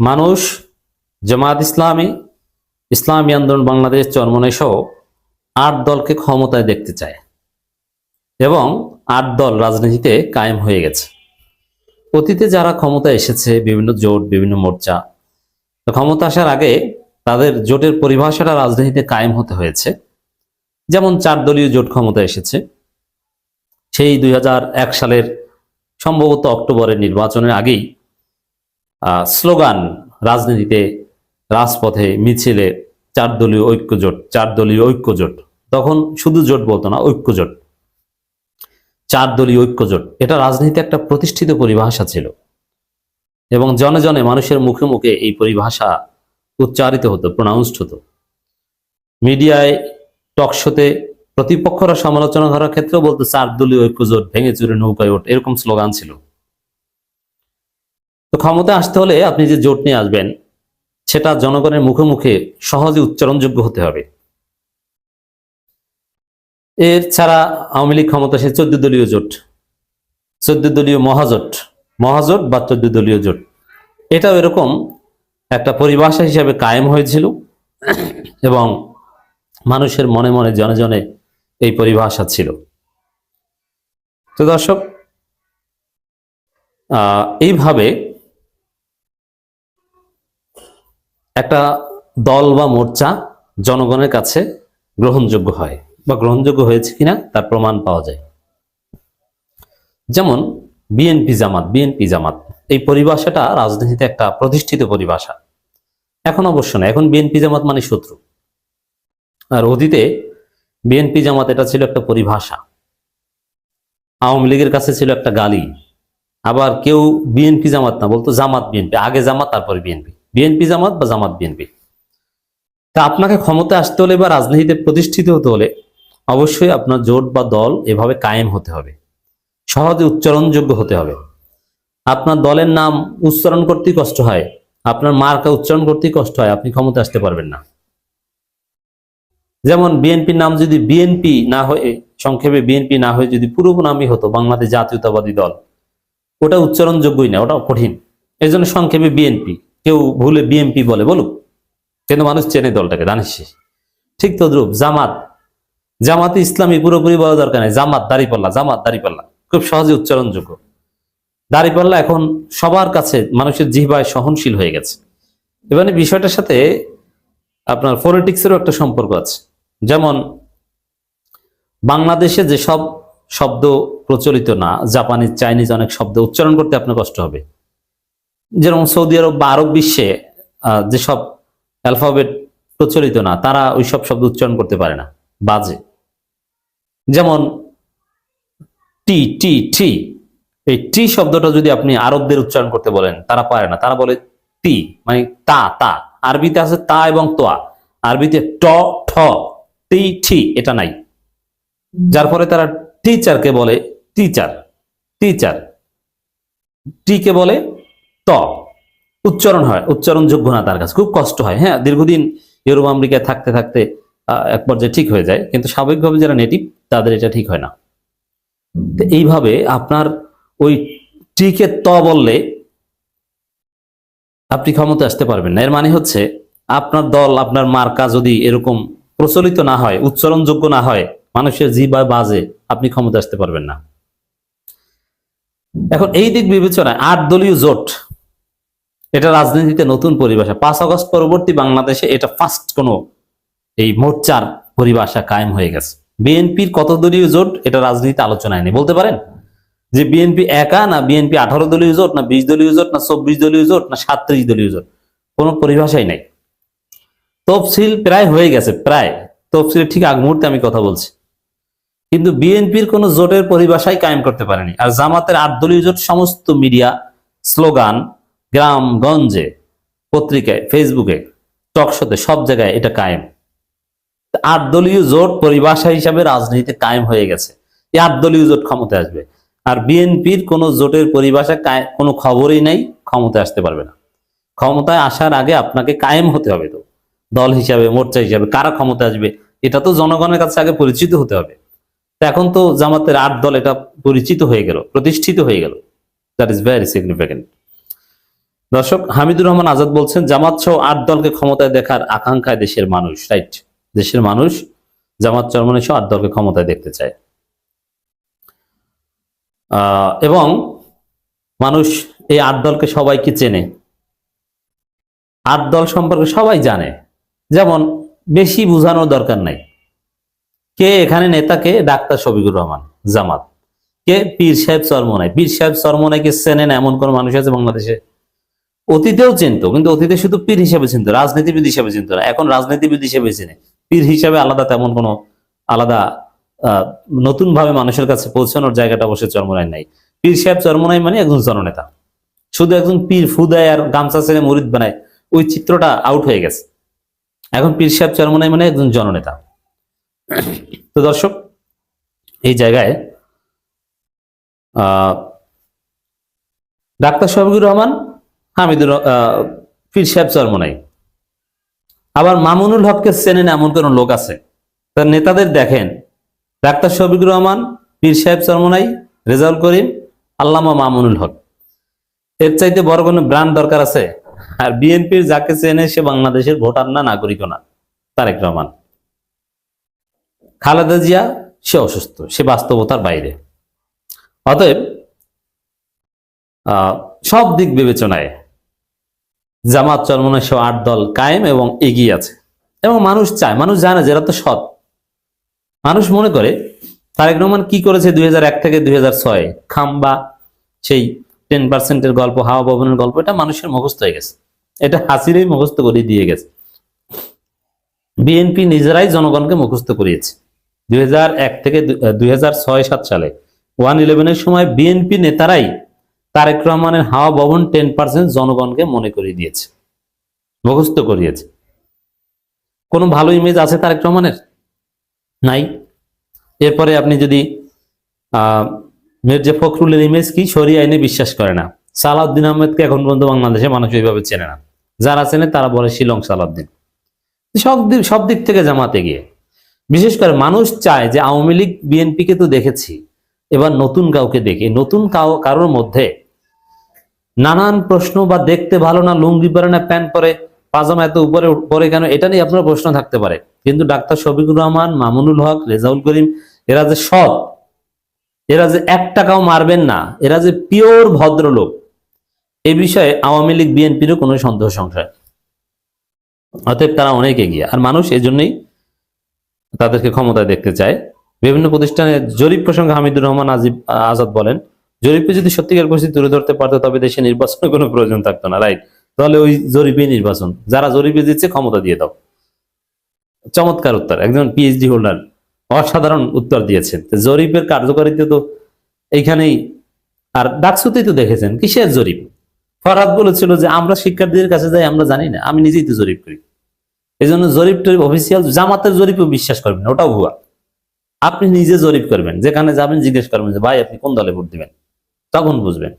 মানুষ, জামাত ইসলামী ইসলামী আন্দোলন বাংলাদেশ চরমনে সহ আট দলকে ক্ষমতায় দেখতে চায় এবং আট দল রাজনীতিতে কায়েম হয়ে গেছে। অতীতে যারা ক্ষমতায় এসেছে, বিভিন্ন জোট, বিভিন্ন মোর্চা, ক্ষমতা আসার আগে তাদের জোটের পরিভাষাটা রাজনীতিতে কায়েম হতে হয়েছে। যেমন চার দলীয় জোট ক্ষমতা এসেছে। সেই দুই হাজার এক সালের সম্ভবত অক্টোবরের নির্বাচনের আগেই স্লোগান রাজনীতিতে রাজপথে মিছিলে চার দলীয় ঐক্য জোট চার দলীয় ঐক্য জোট তখন শুধু জোট বলতো না, ঐক্যজোট। চার দলীয় ঐক্য জোট এটা রাজনীতি একটা প্রতিষ্ঠিত পরিভাষা ছিল। এবং জনে জনে মানুষের মুখে মুখে এই পরিভাষা উচ্চারিত হতো প্রনাউন্সড হতো। মিডিয়ায় টকশোতে প্রতিপক্ষরা সমালোচনা করার ক্ষেত্রেও বলতো চার দলীয় ঐক্য জোট ভেঙে চুরে নৌকায় ওঠ। এরকম স্লোগান ছিল। তো ক্ষমতা আসতে হলে আপনি যে জোট নিয়ে আসবেন, সেটা জনগণের মুখে মুখে সহজে উচ্চারণযোগ্য হতে হবে। এর ছাড়া আওয়ামী লীগ ক্ষমতা সে চোদ্দ দলীয় জোট, চোদ্দ দলীয় মহাজোট মহাজোট বা চোদ্দ দলীয় জোট, এটাও এরকম একটা পরিভাষা হিসাবে কায়েম হয়েছিল এবং মানুষের মনে মনে জনে জনে এই পরিভাষা ছিল। তো দর্শক এইভাবে একটা দল বা মোর্চা জনগণের কাছে গ্রহণযোগ্য হয় বা গ্রহণযোগ্য হয়েছে কিনা তার প্রমাণ পাওয়া যায়। যেমন বিএনপি জামাত বিএনপি জামাত। এই পরিভাষাটা রাজনীতিতে একটা প্রতিষ্ঠিত পরিভাষা। এখন অবশ্য না, এখন বিএনপি জামাত মানে শত্রু। আর অতীতে বিএনপি জামাত এটা ছিল একটা পরিভাষা। আওয়ামী লীগের কাছে ছিল একটা গালি। আবার কেউ বিএনপি জামাত না, বলতো জামাত বিএনপি আগে জামাত, তারপরে বিএনপি বিএনপি জামাত বা জামাত বিএনপি? তা আপনাকে ক্ষমতা আসতে হলে বা রাজনীতিতে প্রতিষ্ঠিত হতে হলে অবশ্যই আপনার জোট বা দল এভাবে কায়েম হতে হবে। সহজে উচ্চারণযোগ্য হতে হবে। আপনার দলের নাম উচ্চারণ করতেই কষ্ট হয়, আপনার মার্কা উচ্চারণ করতেই কষ্ট হয়, আপনি ক্ষমতা আসতে পারবেন না। যেমন বিএনপির নাম যদি বিএনপি না হয়ে, সংক্ষেপে বিএনপি না হয়ে যদি পুরো নামই হতো বাংলাদেশ জাতীয়তাবাদী দল, ওটা উচ্চারণযোগ্যই না ওটা কঠিন। এই জন্য সংক্ষেপে বিএনপি। কেউ ভুলে বিএনপি বলে, বলুক। কিন্তু মানুষ চেনে দলটাকে, জানিস ঠিক তদ্রুপ, জামাত। জামাতে ইসলামী পুরোপুরি বলা দরকার নেই। জামাত দাড়িপাল্লা জামাত দাড়িপাল্লা। খুব সহজে উচ্চারণযোগ্য। দাঁড়িপাল্লা এখন সবার কাছে মানুষের জিহ্বায় সহনশীল হয়ে গেছে। এবারে বিষয়টার সাথে আপনার ফোনেটিক্সেরও একটা সম্পর্ক আছে। যেমন, বাংলাদেশে যেসব শব্দ প্রচলিত না জাপানিজ চাইনিজ অনেক শব্দ উচ্চারণ করতে আপনার কষ্ট হবে। যেরকম সৌদি আরব বা আরব বিশ্বে যেসব অ্যালফাবেট প্রচলিত না, তারা ওই সব শব্দ উচ্চারণ করতে পারে না, বাজে। যেমন, টি টি টি, এই টি শব্দটা যদি আপনি আরবদের উচ্চারণ করতে বলেন, তারা পারে না। তারা বলে তি মানে তা তা। আরবিতে আছে তা এবং তোয়া আরবিতে ট, ঠ, টি ঠি এটা নাই। যার ফলে তারা টিচারকে বলে টিচার টিচার টি কে বলে ত। উচ্চারণ হয়, উচ্চারণযোগ্য না তার কাছে, খুব কষ্ট হয়। হ্যাঁ দীর্ঘদিন ইউরোপ, আমেরিকায় থাকতে থাকতে এক পর্যায়ে ঠিক হয়ে যায়, কিন্তু স্বাভাবিকভাবে যারা নেটিভ তাদের এটা ঠিক হয় না। এইভাবে আপনার ওই টিকে ত বললে আপনি ক্ষমতা আসতে পারবেন না। এর মানে হচ্ছে, আপনার দল, আপনার মার্কা যদি এরকম প্রচলিত না হয়, উচ্চারণযোগ্য না হয়, মানুষের জি বা বাজে, আপনি ক্ষমতা আসতে পারবেন না। এখন এই দিক বিবেচনায় আট দলীয় জোট এটা রাজনীতিতে নতুন পরিভাষা। পাঁচ আগস্ট পরবর্তী বাংলাদেশে এটা ফার্স্ট কোনো এই মোর্চার পরিভাষা কায়েম হয়ে গেছে। বিএনপির কত দলীয় জোট, এটা রাজনীতিতে আলোচনায় নেই। বলতে পারেন যে বিএনপি একা না বিএনপি আঠারো দলীয় জোট, না বিশ দলীয় জোট, না চব্বিশ দলীয় জোট, না সাতত্রিশ দলীয় জোট? কোনো পরিভাষাই নাই। তফসিল প্রায় হয়ে গেছে, প্রায়। তফসিলের ঠিক আগ মুহূর্তে আমি কথা বলছি। কিন্তু বিএনপির কোনো জোটের পরিভাষাই কায়েম করতে পারেনি। আর জামাতের আট দলীয় জোট, সমস্ত মিডিয়া, স্লোগান গ্রাম গঞ্জে পত্রিকায়, ফেসবুকে টকশোতে সব জায়গায় এটা কায়েম। আট দলীয় জোট পরিভাষা হিসাবে রাজনীতিতে কায়েম হয়ে গেছে। এই আট দলীয় জোট ক্ষমতায় আসবে। আর বিএনপির কোন জোটের পরিভাষা কোনো খবরই নাই, ক্ষমতায় আসতে পারবে না। ক্ষমতায় আসার আগে আপনাকে কায়েম হতে হবে তো। দল হিসাবে, মোর্চা হিসাবে, কারা ক্ষমতা আসবে, এটা তো জনগণের কাছে আগে পরিচিত হতে হবে। এখন তো জামাতের আট দল এটা পরিচিত হয়ে গেল, প্রতিষ্ঠিত হয়ে গেল। দ্যাট ইজ ভেরি সিগনিফিকেন্ট দর্শক, হামিদুর রহমান আজাদ বলছেন, জামাত সহ আট দলকে ক্ষমতায় দেখার আকাঙ্ক্ষায় দেশের মানুষ, রাইট? দেশের মানুষ জামাত চরমনে সহ আট দলকে ক্ষমতায় দেখতে চায়। এবং মানুষ এই আট দলকে সবাইকে চেনে। আট দল সম্পর্কে সবাই জানে। যেমন, বেশি বোঝানোর দরকার নাই। কে এখানে নেতাকে ডাক্তার শফিকুর রহমান, জামাত। কে পীর সাহেব চরমনাই। পীর সাহেব চরমনাইকে চেনেন এমন কোন মানুষ আছে বাংলাদেশে? অতীতেও চিনতো কিন্তু অতীতে শুধু পীর হিসেবে চিনতো রাজনীতিবিদ হিসেবে চিনতো না। এখন রাজনীতিবিদ হিসেবে চিনে। পীর হিসাবে আলাদা তেমন কোনো আলাদা নতুন ভাবে মানুষের কাছে পৌঁছানোর জায়গাটা বসে চরমনাই নাই। পীর সাহেব চরমনাই মানে একজন জননেতা। শুধু একজন পীর ফুদায় আর গামছা ছেড়ে মরিদ বানায় ওই চিত্রটা আউট হয়ে গেছে। এখন পীর সাহেব চরমনাই মানে একজন জননেতা। তো দর্শক এই জায়গায় আহ, ডাক্তার শফিকুর রহমান হামিদুর পীর সাহেব চরমনাই। আবার মামুনুল হককে চেনেন এমন কোন লোক আছে? তার নেতাদের দেখেন। ডাক্তার শফিকুর রহমান, পীর সাহেব চরমনাই, রেজাউল করিম, আল্লামা মামুনুল হক। এর চাইতে বড় কোনো ব্রান্ড দরকার আছে? আর বিএনপির যাকে চেনে সে বাংলাদেশের ভোটার না নাগরিক না। তারেক রহমান। খালেদা জিয়া, সে অসুস্থ, সে বাস্তবতার বাইরে। অতএব সব দিক বিবেচনায় জামাত চরমনের সহ আট দল কায়েম এবং এগিয়ে আছে। এবং মানুষ চায়, মানুষ জানে যে এরা তো সৎ। মানুষ মনে করে, তারেক রহমান কি করেছে দুই হাজার এক থেকে দুই হাজার ছয়? খাম্বা, সেই টেন পার্সেন্টের গল্প, হাওয়া ভবনের গল্প, এটা মানুষের মুখস্থ হয়ে গেছে। এটা হাসিরই মুখস্থ করে দিয়ে গেছে। বিএনপি নিজেরাই জনগণকে মুখস্থ করিয়েছে। দুই হাজার এক থেকে দুই সাত সালে, ওয়ান ইলেভেনের সময় বিএনপি নেতারাই তারেক রহমানের হাওয়া ভবন টেন পার্সেন্ট জনগণকে মনে করিয়ে দিয়েছে, মুখস্থ করিয়েছে। কোনো ভালো ইমেজ আছে তারেক রহমানের? নাই। এরপরে আপনি যদি মির্জা ফখরুলের ইমেজ কি? সরি আইনে বিশ্বাস করে না। সালাউদ্দিন আহমেদকে এখন পর্যন্ত বাংলাদেশে মানুষ ওইভাবে চেনে না। যারা চেনে তারা বলে শিলং সালাউদ্দিন। সব দিক সব দিক থেকে জামাতে গিয়ে। বিশেষ করে মানুষ চায় যে আওয়ামী লীগ, বিএনপিকে তো দেখেছি। এবার নতুন কাউকে দেখি। নতুন কারোর মধ্যে নানান প্রশ্ন বা দেখতে ভালো না, লুঙ্গি পরে না, প্যান্ট পরে, পাজামা এত উপরে পরে কেন? এটা নিয়ে আপনার প্রশ্ন থাকতে পারে। কিন্তু ডাক্তার শফিকুর রহমান, মামুনুল হক, রেজাউল করিম, এরা যে সৎ, এরা যে এক টাকাও মারবেন না, এরা যে পিওর ভদ্রলোক, এ বিষয়ে আওয়ামী লীগ, বিএনপিরও কোনো সন্দেহ সংশয়। অতএব তারা অনেক এগিয়ে। আর মানুষ এজন্যই তাদেরকে ক্ষমতায় দেখতে চায়। বিভিন্ন প্রতিষ্ঠানে জরিপ প্রসঙ্গে হামিদুর রহমান আজিব আজাদ বলেন জরিপে যদি সত্যিকার পরিস্থিতি তুলে ধরতে পারতো, তবে দেশে নির্বাচনের কোনো প্রয়োজন থাকতো না রাইট তাহলে ওই জরিপে নির্বাচন। যারা জরিপে দিচ্ছে ক্ষমতা দিয়ে দাও। চমৎকার উত্তর। একজন পিএইচডি হোল্ডার অসাধারণ উত্তর দিয়েছেন। জরিপের কার্যকারিতা তো এইখানেই। আর ডাকসুতেই তো দেখেছেন, কিসের জরিপ? ফরহাদ বলেছিল যে, আমরা শিক্ষার্থীদের কাছে যাই, আমরা জানি না, আমি নিজেই তো জরিপ করি। এই জন্য জরিপ টরিপ অফিসিয়াল জামাতের জরিপও বিশ্বাস করবেন ওটাও ভুয়া। আপনি নিজে জরিপ করবেন, যেখানে যাবেন জিজ্ঞেস করবেন যে, ভাই, আপনি কোন দলে ভোট দিবেন? তখন বুঝবেন।